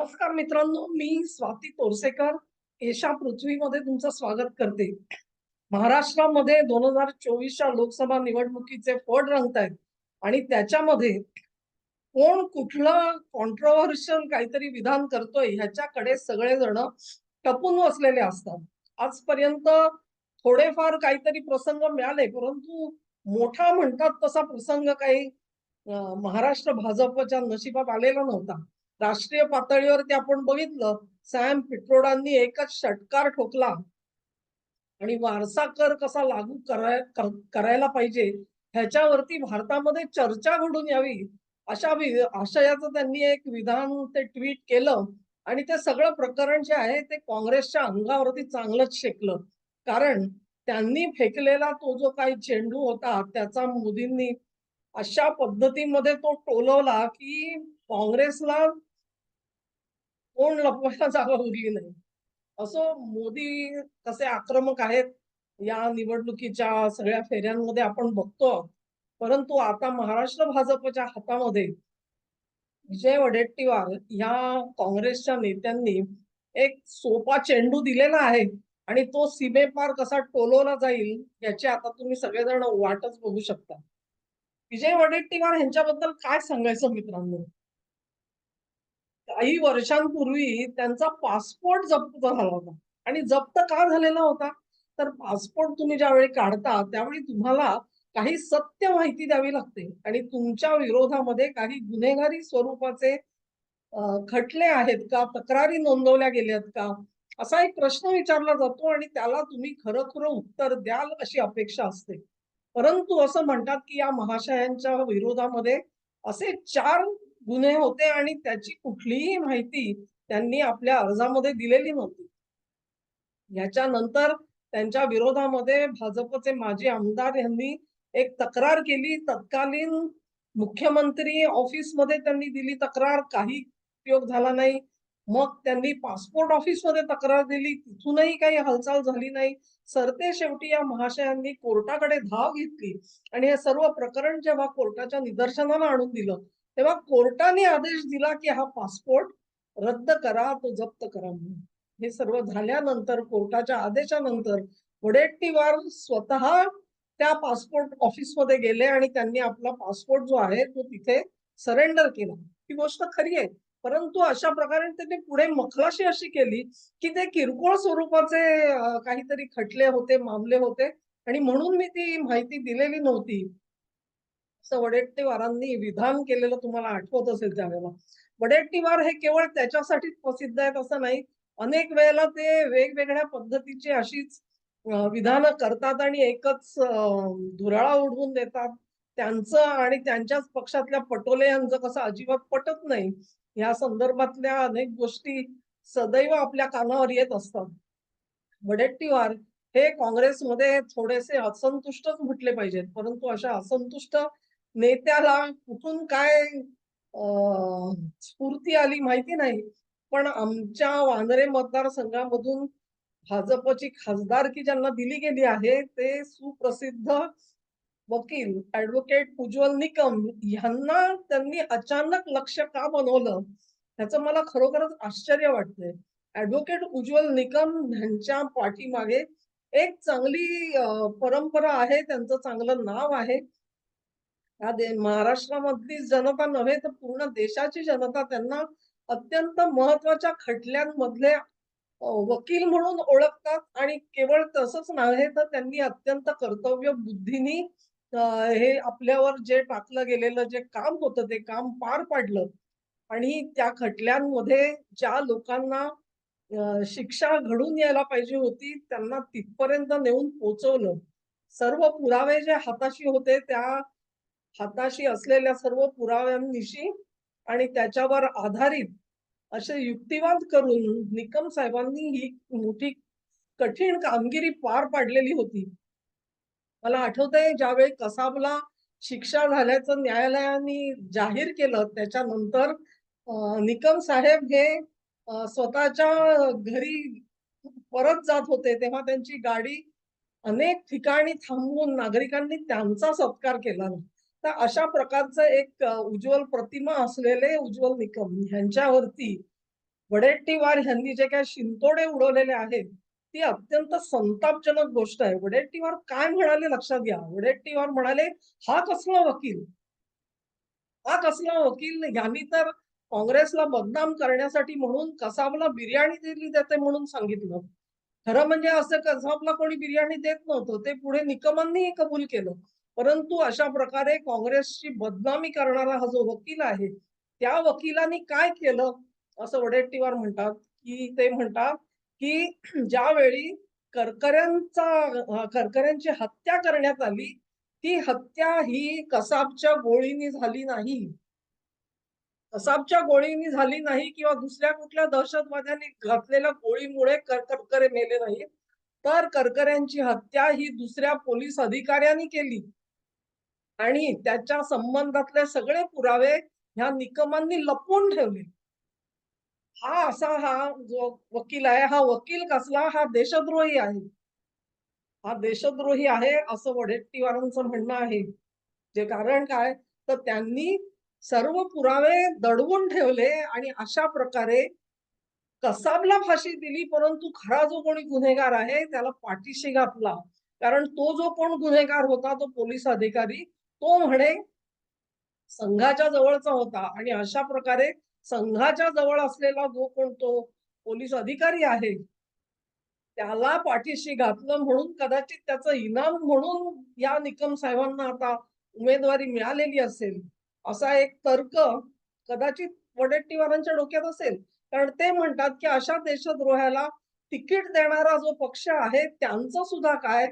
नमस्कार मित्रांनो मी स्वाती तोरसेकर. एशा पृथ्वीमध्ये तुमचं स्वागत करते. महाराष्ट्रामध्ये दोन हजार चोवीसच्या लोकसभा निवडणुकीचे फड रंगत आहेत आणि त्याच्यामध्ये कोण कुठलं कॉन्ट्रोव्हर्शियल काहीतरी विधान करतोय ह्याच्याकडे सगळेजण टपून बसलेले असतात. आजपर्यंत थोडेफार काहीतरी प्रसंग मिळाले परंतु मोठा म्हणतात तसा प्रसंग काही महाराष्ट्र भाजपच्या नशिबात आलेला नव्हता. राष्ट्रीय पातळीवरती आपण बघितलं सॅम पिट्रोडांनी एकच षटकार ठोकला. आणि वारसा कर कसा लागू कराय- कर- करायला पाहिजे ह्याच्यावरती भारतामध्ये चर्चा घडून यावी अशा आशयाचं त्यांनी एक विधान ते ट्विट केलं. आणि ते सगळं प्रकरण जे आहे ते काँग्रेसच्या अंगावरती चांगलंच शेकलं. कारण त्यांनी फेकलेला तो जो काही चेंडू होता त्याचा मोदींनी अशा पद्धतीमध्ये तो टोलवला की काँग्रेसला कोण लपवायला जागा उरली नाही. असं मोदी कसे आक्रमक आहेत या निवडणुकीच्या सगळ्या फेऱ्यांमध्ये आपण बघतो. परंतु आता महाराष्ट्र भाजपच्या हातामध्ये विजय वडेट्टीवार या काँग्रेसच्या नेत्यांनी एक सोपा चेंडू दिलेला आहे आणि तो सीमेपार कसा टोलवला जाईल याची आता तुम्ही सगळेजण वाटच बघू शकता. विजय वडेट्टीवार यांच्याबद्दल काय सांगायचं मित्रांनो? काही वर्षांपूर्वी त्यांचा पासपोर्ट जप्त झाला होता. आणि जप्त का झालेला होता? तर पासपोर्ट तुम्ही ज्यावेळी काढता त्यावेळी तुम्हाला काही सत्य माहिती द्यावी लागते. आणि तुमच्या विरोधामध्ये काही गुन्हेगारी स्वरूपाचे खटले आहेत का? तक्रारी नोंदवल्या गेल्यात का? असा एक प्रश्न विचारला जातो आणि त्याला तुम्ही खरं खरं उत्तर द्याल अशी अपेक्षा असते. परंतु असं म्हणतात की या महाशयांच्या विरोधामध्ये असे चार गुन्हे होते आणि त्याची कुठलीही माहिती त्यांनी आपल्या अर्जामध्ये दिलेली नव्हती. याच्यानंतर त्यांच्या विरोधामध्ये भाजपचे माजी आमदार यांनी एक तक्रार केली. तत्कालीन मुख्यमंत्री ऑफिसमध्ये त्यांनी दिली तक्रार. काही उपयोग झाला नाही. मग त्यांनी पासपोर्ट ऑफिसमध्ये तक्रार दिली. तिथूनही काही हालचाल झाली नाही. सरते शेवटी या महाशयांनी कोर्टाकडे धाव घेतली आणि हे सर्व प्रकरण जेव्हा कोर्टाच्या निदर्शनाला आणून दिलं तेव्हा कोर्टाने आदेश दिला की हा पासपोर्ट रद्द करा तो जप्त करा म्हणून. हे सर्व झाल्यानंतर कोर्टाच्या आदेशानंतर वडेट्टीवार स्वतः त्या पासपोर्ट ऑफिसमध्ये गेले आणि त्यांनी आपला पासपोर्ट जो आहे तो तिथे सरेंडर केला. ही गोष्ट खरी आहे. परंतु अशा प्रकारे त्यांनी पुढे मखलाशी अशी केली की ते किरकोळ स्वरूपाचे काहीतरी खटले होते मामले होते. आणि म्हणून मी ती माहिती दिलेली नव्हती. असं वडेट्टीवारांनी विधान केलेलं तुम्हाला आठवत असेल त्यावेळेला. वडेट्टीवार हे केवळ त्याच्यासाठीच प्रसिद्ध आहेत असं नाही. अनेक वेळेला ते वेगवेगळ्या पद्धतीची अशीच विधानं करतात आणि एकच धुराळा उडवून देतात. त्यांचं आणि त्यांच्याच पक्षातल्या पटोले यांचं कसं अजिबात पटत नाही. या संदर्भातल्या अनेक गोष्टी सदैव आपल्या कानावर येत असतात. वडेट्टीवार हे काँग्रेसमध्ये थोडेसे असंतुष्टच म्हटले पाहिजेत. परंतु अशा असंतुष्ट नेत्याला कुठून काय स्फूर्ती आली माहिती नाही. पण आमच्या वांद्रे मतदारसंघामधून भाजपची खासदारकी ज्यांना दिली गेली आहे ते सुप्रसिद्ध वकील ऍडव्होकेट उज्ज्वल निकम यांना त्यांनी अचानक लक्ष का बनवलं? ह्याचं मला खरोखरच आश्चर्य वाटतंय. ऍडव्होकेट उज्ज्वल निकम यांच्या पाठीमागे एक चांगली परंपरा आहे त्यांचं चांगलं नाव आहे. या महाराष्ट्रामधली जनता नव्हे तर पूर्ण देशाची जनता त्यांना अत्यंत महत्त्वाच्या खटल्यांमधले वकील म्हणून ओळखतात आणि केवळ तसंच नव्हे तर त्यांनी अत्यंत कर्तव्य बुद्धीनी हे आपल्यावर जे टाकलं गेलेलं जे काम होतं ते काम पार पाडलं. आणि त्या खटल्यांमध्ये ज्या लोकांना शिक्षा घडून यायला पाहिजे होती त्यांना तिथपर्यंत नेऊन पोचवलं. सर्व पुरावे जे हाताशी होते त्या हाताशी असलेल्या सर्व पुराव्यांनिशी आणि त्याच्यावर आधारित असे युक्तिवाद करून निकम साहेबांनी ही मोठी कठीण कामगिरी पार पाडलेली होती. मला आठवतंय ज्यावेळी कसाबला शिक्षा झाल्याचं न्यायालयाने जाहीर केलं त्याच्यानंतर निकम साहेब हे स्वतःच्या घरी परत जात होते तेव्हा त्यांची गाडी अनेक ठिकाणी थांबवून नागरिकांनी त्यांचा सत्कार केला. तर अशा प्रकारचं एक उज्ज्वल प्रतिमा असलेले उज्ज्वल निकम यांच्यावरती वडेट्टीवार यांनी जे काही शिंतोडे उडवलेले आहेत ती अत्यंत संतापजनक गोष्ट आहे. वडेट्टीवार काय म्हणाले लक्षात घ्या. वडेट्टीवार म्हणाले हा कसला वकील? हा कसला वकील? यांनी तर काँग्रेसला बदनाम करण्यासाठी म्हणून कसाबला बिर्याणी दिली जाते म्हणून सांगितलं. खरं म्हणजे असं कसाबला कोणी बिर्याणी देत नव्हतं. ते पुढे निकमांनीही कबूल केलं. परंतु अशा प्रकारे काँग्रेसची बदनामी करणारा हा जो वकील आहे त्या वकिलांनी काय केलं? असं वडेट्टीवार म्हणतात की ते म्हणतात की ज्यावेळी करकऱ्यांचा करकऱ्यांची हत्या करण्यात आली ती हत्या ही कसाबच्या गोळीनी झाली नाही. कसाबच्या गोळीनी झाली नाही किंवा दुसऱ्या कुठल्या दहशतवाद्यांनी घातलेल्या गोळीमुळे करकरे मेले नाही तर करकऱ्यांची हत्या ही दुसऱ्या पोलीस अधिकाऱ्यांनी केली. आणि त्याच्या संबंधातले सगळे पुरावे ह्या निकमांनी लपवून ठेवले. हा असा हा जो वकील आहे हा वकील कसला हा देशद्रोही आहे. हा देशद्रोही आहे असं वडेट्टीवारांचं म्हणणं आहे. जे कारण काय? तर त्यांनी सर्व पुरावे दडवून ठेवले आणि अशा प्रकारे कसाबला फाशी दिली परंतु खरा जो कोणी गुन्हेगार आहे त्याला पाठीशी घातला. कारण तो जो कोण गुन्हेगार होता तो पोलीस अधिकारी तो म्हणे संघाच्या जवळचा होता आणि अशा प्रकारे संघाच्या जवळ असलेला जो कोण तो पोलीस अधिकारी आहे त्याला पाठीशी घातलं म्हणून कदाचित त्याचं इनाम म्हणून या निकम साहेबांना आता उमेदवारी मिळालेली असेल असा एक तर्क कदाचित वडेट्टीवारांच्या डोक्यात असेल. कारण ते म्हणतात की अशा देशद्रोहाला तिकीट देणारा जो पक्ष आहे त्यांचं सुद्धा काय?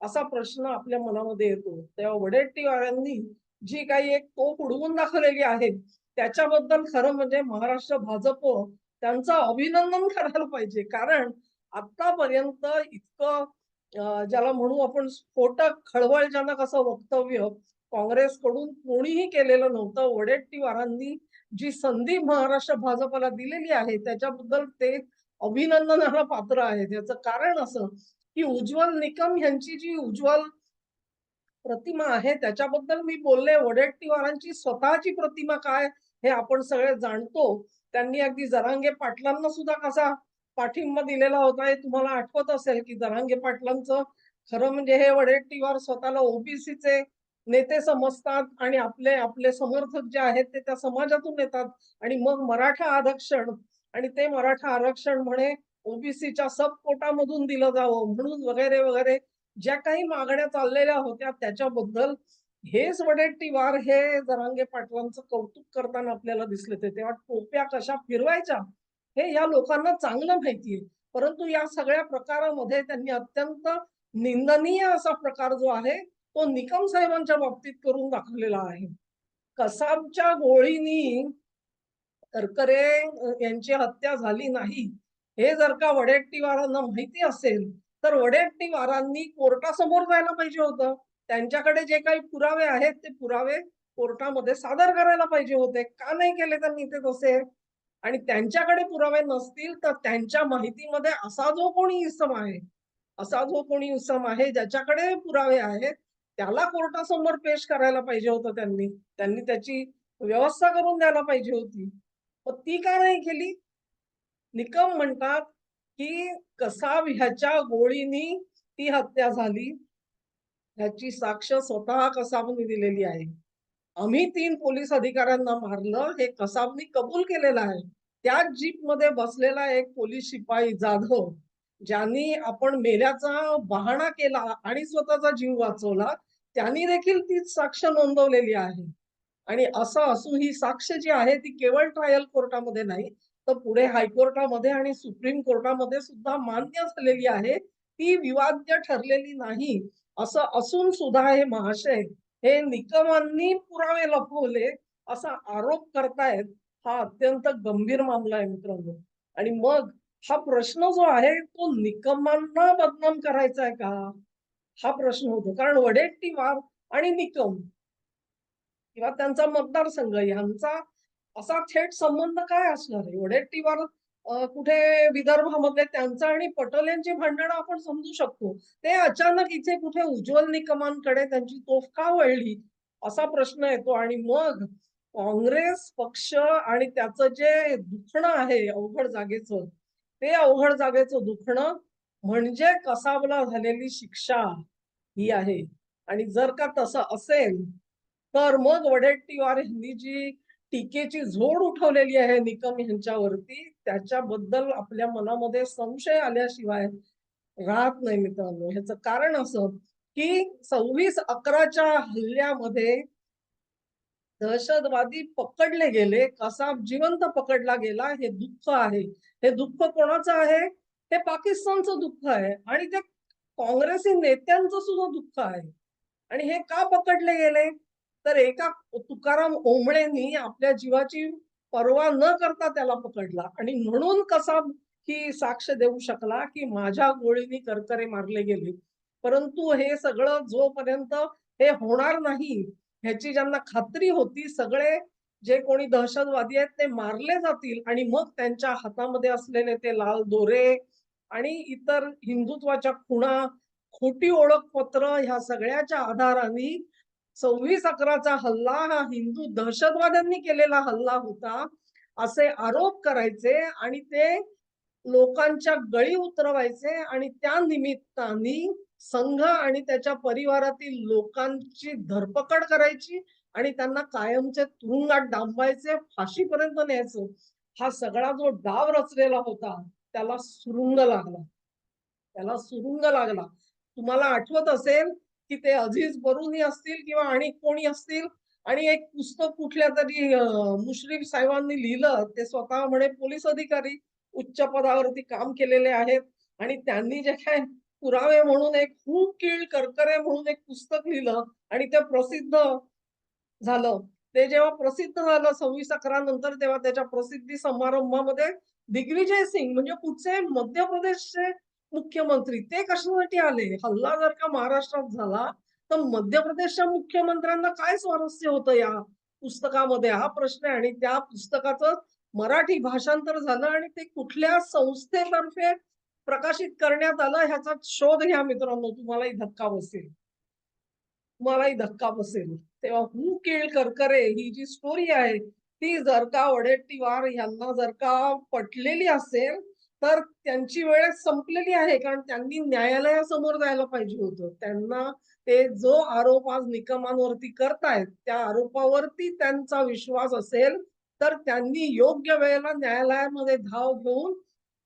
असा प्रश्न आपल्या मनामध्ये येतो. तेव्हा वडेट्टीवारांनी जी काही एक तोप उडवून दाखवलेली आहे त्याच्याबद्दल खरं म्हणजे महाराष्ट्र भाजप त्यांचं अभिनंदन करायला पाहिजे. कारण आतापर्यंत इतकं ज्याला म्हणू आपण स्फोटक खळबळजनक असं वक्तव्य काँग्रेसकडून कोणीही केलेलं नव्हतं. वडेट्टीवारांनी जी संधी महाराष्ट्र भाजपला दिलेली आहे त्याच्याबद्दल ते अभिनंदनाला पात्र आहे त्याचं कारण असं की उज्ज्वल निकम यांची जी उज्ज्वल प्रतिमा आहे त्याच्याबद्दल मी बोलले. वडेट्टीवारांची स्वतःची प्रतिमा काय हे आपण सगळे जाणतो. त्यांनी अगदी जरांगे पाटलांना सुद्धा कसा पाठिंबा दिलेला होता हे तुम्हाला आठवत असेल की जरांगे पाटलांचं खरं म्हणजे हे वडेट्टीवार स्वतःला ओबीसीचे नेते समजतात आणि आपले आपले समर्थक जे आहेत ते त्या समाजातून येतात. आणि मग मराठा आरक्षण आणि ते मराठा आरक्षण म्हणे ओबीसीच्या सब कोटामधून दिलं जावं म्हणून वगैरे वगैरे ज्या काही मागण्या चाललेल्या होत्या त्याच्याबद्दल हेच वडेट्टीवार हे जरांगे पाटलांचं कौतुक करताना आपल्याला दिसले ते. तेव्हा टोप्या कशा फिरवायच्या हे या लोकांना चांगलं माहितीये परंतु या सगळ्या प्रकारामध्ये त्यांनी अत्यंत निंदनीय असा प्रकार जो आहे तो निकम साहेबांच्या बाबतीत करून दाखवलेला आहे. कसाबच्या गोळीनी करकरे यांची हत्या झाली नाही हे जर का वडेट्टीवारांना माहिती असेल तर वडेट्टीवारांनी कोर्टासमोर जायला पाहिजे होतं. त्यांच्याकडे जे काही पुरावे आहेत ते पुरावे कोर्टामध्ये सादर करायला पाहिजे होते. का नाही केले त्यांनी ते तसे? आणि त्यांच्याकडे पुरावे नसतील तर त्यांच्या माहितीमध्ये असा जो कोणी इसम आहे असा जो कोणी इसम आहे ज्याच्याकडे पुरावे आहेत त्याला कोर्टासमोर पेश करायला पाहिजे होतं त्यांनी. त्यांनी त्याची व्यवस्था करून द्यायला पाहिजे होती. पण ती का नाही केली? निकम म्हणतात की कसाब ह्याच्या गोळीनी ती हत्या झाली. ह्याची साक्ष स्वतः कसाबने दिलेली आहे. आम्ही तीन पोलीस अधिकाऱ्यांना मारलं हे कसाबनी कबूल केलेलं आहे. त्याच जीपमध्ये बसलेला एक पोलीस शिपाई जाधव ज्यांनी आपण मेल्याचा बहाणा केला आणि स्वतःचा जीव वाचवला त्यांनी देखील तीच साक्ष नोंदवलेली आहे. आणि असं असून ही साक्ष जी आहे ती केवळ ट्रायल कोर्टामध्ये नाही तर पुढे हायकोर्टामध्ये आणि सुप्रीम कोर्टामध्ये सुद्धा मान्य झालेली आहे. ती विवाद्य ठरलेली नाही. असं असून सुद्धा हे महाशय हे निकमांनी पुरावे लपवले असा आरोप करतायत हा अत्यंत गंभीर मामला आहे मित्रांनो. आणि मग हा प्रश्न जो आहे तो निकमांना बदनाम करायचा आहे का? हा प्रश्न होतो. कारण वडेट्टीवार आणि निकम किंवा त्यांचा मतदारसंघ यांचा असा थेट संबंध काय असणार? आहे वडेट्टीवार कुठे विदर्भामध्ये त्यांचं आणि पटोल यांची भांडणं आपण समजू शकतो. ते अचानक इथे कुठे उज्ज्वल निकमांकडे त्यांची तोफ का वळली? असा प्रश्न येतो. आणि मग काँग्रेस पक्ष आणि त्याचं जे दुखणं आहे अवघड जागेचं ते अवघड जागेचं दुखणं म्हणजे कसाबला झालेली शिक्षा ही आहे. आणि जर का तसं असेल तर मग वडेट्टीवार यांनी जी टीकेची झोड उठवलेली आहे निकम यांच्यावरती त्याच्याबद्दल आपल्या मनामध्ये संशय आल्याशिवाय राहत नाही मित्रांनो. ह्याचं कारण असं की सव्वीस अकराच्या हल्ल्यामध्ये दहशतवादी पकडले गेले. कसा जिवंत पकडला गेला. हे दुःख आहे. हे दुःख कोणाचं आहे? हे पाकिस्तानचं दुःख आहे. आणि ते काँग्रेसी नेत्यांचं सुद्धा दुःख आहे. आणि हे का पकडले गेले? तर एका तुकाराम ओंबळेंनी आपल्या जीवाची पर्वा न करता त्याला पकडला. आणि म्हणून कसा ही साक्ष देऊ शकला की माझ्या गोळीनी करकरे मारले गेले. परंतु हे सगळं जोपर्यंत हे होणार नाही ह्याची ज्यांना खात्री होती सगळे जे कोणी दहशतवादी आहेत ते मारले जातील आणि मग त्यांच्या हातामध्ये असलेले ते लाल दोरे आणि इतर हिंदुत्वाच्या खुणा खोटी ओळखपत्र ह्या सगळ्याच्या आधाराने सव्वीस अकराचा हल्ला हा हिंदू दहशतवाद्यांनी केलेला हल्ला होता. असे आरोप करायचे आणि ते लोकांच्या गळी उतरवायचे आणि त्या निमित्ताने संघ आणि त्याच्या परिवारातील लोकांची धरपकड करायची आणि त्यांना कायमचे तुरुंगात डांबायचे फाशीपर्यंत न्यायचं. हा सगळा जो डाव रचलेला होता त्याला सुरुंग लागला. त्याला सुरुंग लागला. तुम्हाला आठवत असेल की ते अजीज बरुनी असतील किंवा आणि कोणी असतील. आणि एक पुस्तक कुठल्या तरी मुश्रीफ साहेबांनी लिहिलं ते स्वतः म्हणे पोलीस अधिकारी उच्च पदावरती काम केलेले आहेत. आणि त्यांनी जे काय पुरावे म्हणून एक खूप किळ करकरे म्हणून एक पुस्तक लिहिलं आणि ते प्रसिद्ध झालं. ते जेव्हा प्रसिद्ध झालं सव्वीस अकरा नंतर तेव्हा त्याच्या प्रसिद्धी समारंभामध्ये दिग्विजय सिंग म्हणजे कुठचे? मध्य प्रदेशचे मुख्यमंत्री. ते कशासाठी आले? हल्ला जर का महाराष्ट्रात झाला तर मध्य प्रदेशच्या मुख्यमंत्र्यांना काय स्वारस्य होतं या पुस्तकामध्ये? हा प्रश्न आहे आणि त्या पुस्तकाचं मराठी भाषांतर झालं आणि ते कुठल्या संस्थेतर्फे प्रकाशित करण्यात आलं ह्याचा शोध घ्या मित्रांनो. तुम्हालाही धक्का बसेल. तुम्हालाही धक्का बसेल. तेव्हा हू केळ करकरे ही जी स्टोरी आहे ती जर का वडेट्टीवार यांना जर का पटलेली असेल तर त्यांची वेळ संपलेली आहे कारण त्यांनी न्यायालयासमोर जायला पाहिजे होतं. त्यांना ते जो आरोप आज निकमांवरती करतायत त्या आरोपावरती त्यांचा विश्वास असेल तर त्यांनी योग्य वेळेला न्यायालयामध्ये धाव घेऊन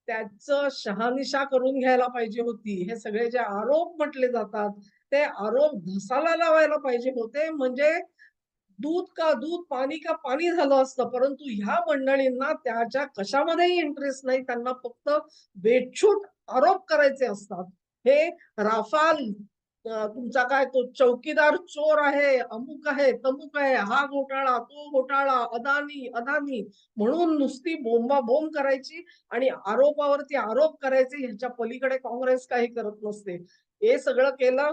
त्याचं शहानिशा करून घ्यायला पाहिजे होती. हे सगळे जे आरोप म्हटले जातात ते आरोप धसाला लावायला पाहिजे होते. म्हणजे दूध का दूध पाणी का पाणी झालं असतं. परंतु ह्या मंडळींना त्याच्या कशामध्येही इंटरेस्ट नाही. त्यांना फक्त बेछूट आरोप करायचे असतात. हे राफाल तुमचा काय तो चौकीदार चोर आहे अमुक आहे तमुक आहे हा घोटाळा तो घोटाळा अदानी अदानी म्हणून नुसती बोंबा बोंब करायची आणि आरोपावरती आरोप करायचे. ह्याच्या पलीकडे काँग्रेस काही करत नसते. हे सगळं केलं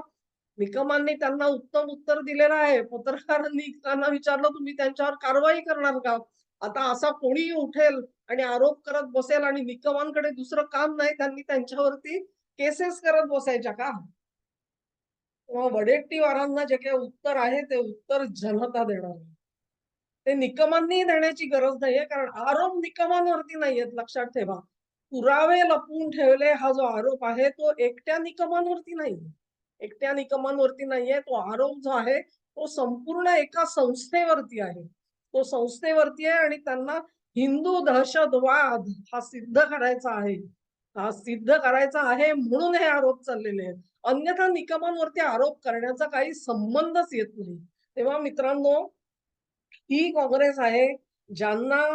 निकमांनी त्यांना उत्तम उत्तर दिलेलं आहे. पत्रकारांनी त्यांना विचारलं तुम्ही त्यांच्यावर कारवाई करणार का? आता असा कोणीही उठेल आणि आरोप करत बसेल आणि निकमांकडे दुसरं काम नाही त्यांनी त्यांच्यावरती केसेस करत बसायच्या का? वडेट्टीवारांना जे काही उत्तर आहे ते उत्तर जनता देणार ते निकमांनी देण्याची गरज नाहीये कारण आरोप निकमांवरती नाहीयेत लक्षात ठेवा. पुरावे लपवून ठेवले हा जो आरोप आहे तो एकट्या निकमांवरती नाहीये. एकट्या निकमांवरती नाहीये. तो आरोप जो आहे तो संपूर्ण एका संस्थेवरती आहे. तो संस्थेवरती आहे आणि त्यांना हिंदू दहशतवाद हा सिद्ध करायचा आहे. हा सिद्ध करायचा आहे म्हणून हे आरोप चाललेले आहेत. अन्यथा निकमांवरती आरोप करण्याचा काही संबंधच येत नाही. तेव्हा मित्रांनो ही काँग्रेस आहे ज्यांना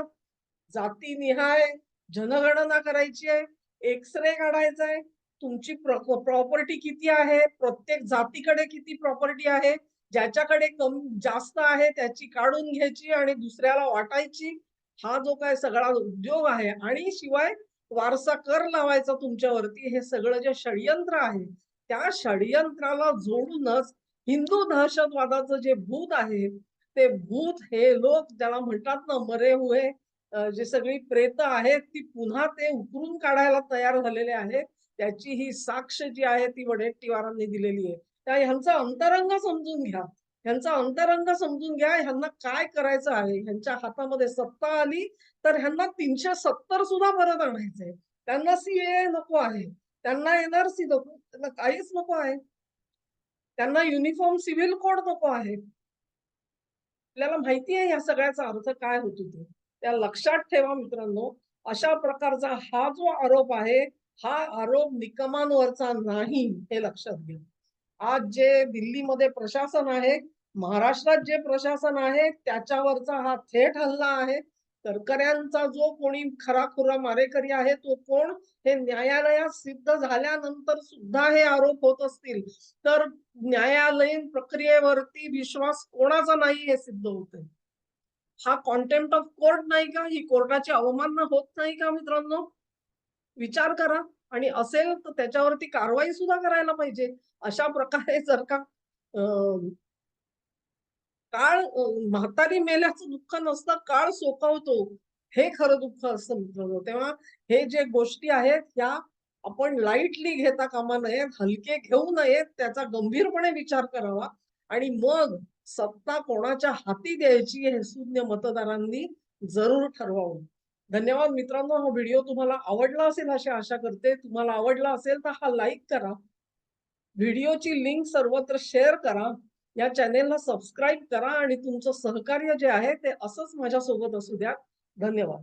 जातीनिहाय जनगणना करायची आहे एक्सरे काढायचा आहे तुमची प्रॉपर्टी किती आहे? प्रत्येक जातीकडे किती प्रॉपर्टी आहे? ज्याच्याकडे कम जास्त आहे त्याची काढून घ्यायची आणि दुसऱ्याला वाटायची. हा जो काय सगळा उद्योग आहे आणि शिवाय वारसा कर लावायचा तुमच्यावरती हे सगळं जे षडयंत्र आहे त्या षडयंत्राला जोडूनच हिंदू दहशतवादाचं जे भूत आहे ते भूत हे लोक ज्याला म्हणतात ना मरे हुए जे सगळी प्रेत आहेत ती पुन्हा ते उकरून काढायला तयार झालेले आहेत. त्याची ही साक्ष जी आहे ती वडेट्टीवारांनी दिलेली आहे. त्या ह्यांचा अंतरंग समजून घ्या. ह्यांचा अंतरंग समजून घ्या ह्यांना काय करायचं आहे? ह्यांच्या हातामध्ये सत्ता आली तर ह्यांना तीनशे सत्तर सुद्धा परत आणायचंय. त्यांना सीए नको आहे. त्यांना एनआरसी नको त्यांना काहीच नको आहे. त्यांना युनिफॉर्म सिव्हिल कोड नको आहे. आपल्याला माहिती आहे या सगळ्याचा अर्थ काय होतो ते. त्या लक्षात ठेवा मित्रांनो. अशा प्रकारचा हा जो आरोप आहे हा आरोप निकमांवरचा नाही हे लक्षात घ्या. आज जे दिल्लीमध्ये प्रशासन आहे महाराष्ट्रात जे प्रशासन आहे त्याच्यावरचा हा थेट हल्ला आहे. तरकऱ्यांचा जो कोणी खराखुरा मारेकरी आहे तो कोण? हे न्यायालयात सिद्ध झाल्यानंतर सुद्धा हे आरोप होत असतील. तर न्यायालयीन प्रक्रियेवरती विश्वास कोणाचा नाही हे सिद्ध होते हा कॉन्टेम्प्ट ऑफ कोर्ट नाही का? ही कोर्टाची अवमानना होत नाही का मित्रांनो? विचार करा आणि असेल तर त्याच्यावरती कारवाई सुद्धा करायला पाहिजे. अशा प्रकारे जर का काळ म्हातारी मेल्याचं दुःख नसतं काळ सोकावतो हे खरं दुःख असतं मित्रांनो. तेव्हा हे जे गोष्टी आहेत ह्या आपण लाईटली घेता कामा नयेत हलके घेऊ नयेत त्याचा गंभीरपणे विचार करावा. आणि मग सत्ता कोणाच्या हाती द्यायची हे शून्य मतदारांनी जरूर ठरवावं. धन्यवाद मित्रांनो हा व्हिडिओ तुम्हाला आवडला असेल अशी आशा करते. तुम्हाला आवडला असेल तर हा लाईक करा. व्हिडिओची लिंक सर्वत्र शेअर करा. या चॅनेलला सबस्क्राईब करा आणि तुमचं सहकार्य जे आहे ते असंच माझ्यासोबत असू द्या. धन्यवाद.